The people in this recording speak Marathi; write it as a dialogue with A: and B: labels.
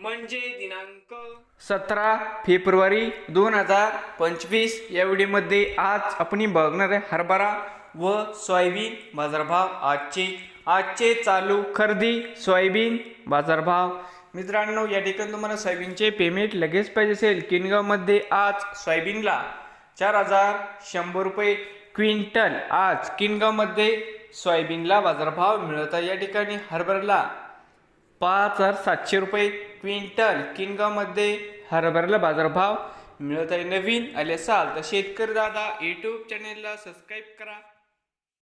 A: म्हणजे दिनांक सतरा फेब्रुवारी दोन हजार पंचवीस या व्हिडिओमध्ये आज आपण बघणार आहे हरभरा व सोयाबीन बाजारभाव. आजचे आजचे चालू खरेदी सोयाबीन बाजारभाव. मित्रांनो या ठिकाणी तुम्हाला सोयाबीनचे पेमेंट लगेच पाहिजे असेल. किनगावमध्ये आज सोयाबीनला चार हजार शंभर रुपये क्विंटल. आज किनगावमध्ये सोयाबीनला बाजारभाव मिळत आहे. या ठिकाणी हरभऱ्याला पाच हजार सातशे रुपये क्विंटल किनगावमध्ये हरभऱ्याला बाजारभाव. मिळत आहे नवीन आले असाल तर शेतकरी दादा यूट्यूब चॅनेलला सबस्क्राईब करा.